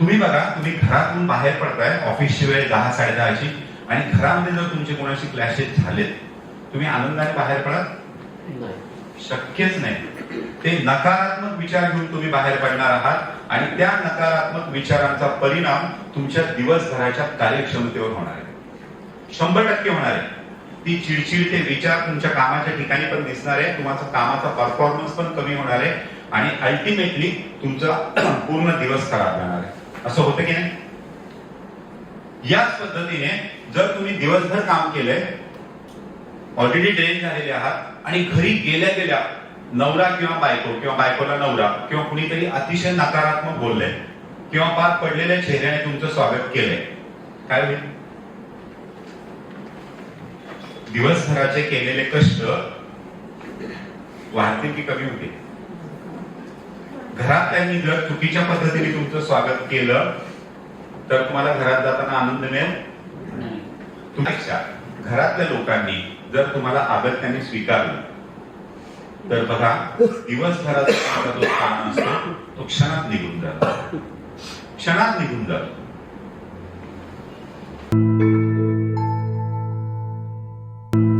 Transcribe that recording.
तुम्ही बघा तुम्ही घरातून बाहेर पडताय ऑफिसची वेळ दहा साडे दहाची आणि घरामध्ये जर तुमचे कोणाशी क्लॅशेस झालेत तुम्ही आनंदाने बाहेर पडत नाही. शक्यच नाही. ते नकारात्मक विचार घेऊन तुम्ही बाहेर पडणार आहात आणि त्या नकारात्मक विचारांचा परिणाम तुमच्या दिवसभराच्या कार्यक्षमतेवर होणार आहे. शंभर टक्के होणार आहे. ती चिडचिड ते विचार तुमच्या कामाच्या ठिकाणी पण दिसणार आहे तुमचा कामाचा परफॉर्मन्स पण कमी होणार आहे आणि अल्टिमेटली तुमचा पूर्ण दिवस खराब जाणार आहे. असं होतं की नाही? याच पद्धतीने जर तुम्ही दिवसभर काम केलंय ऑलरेडी ड्रेन झालेले आहात आणि घरी गेल्या गेल्या नवरा किंवा बायको किंवा बायकोला नवरा किंवा कुणीतरी अतिशय नकारात्मक बोलले किंवा पार पडलेल्या चेहऱ्याने तुमचं स्वागत केलंय काय होईल? दिवसभराचे केलेले कष्ट वाढतील की कमी होतील? त्यांनी जर चुकीच्या पद्धतीने तुमचं स्वागत केलं तर तुम्हाला घरात जाताना आनंद मिळेल? तुमच्या घरातल्या लोकांनी जर तुम्हाला आदत्याने स्वीकारलं तर बघा दिवसभराचा जो स्थान असतो तो क्षणात निघून जातो. क्षणात निघून जातो.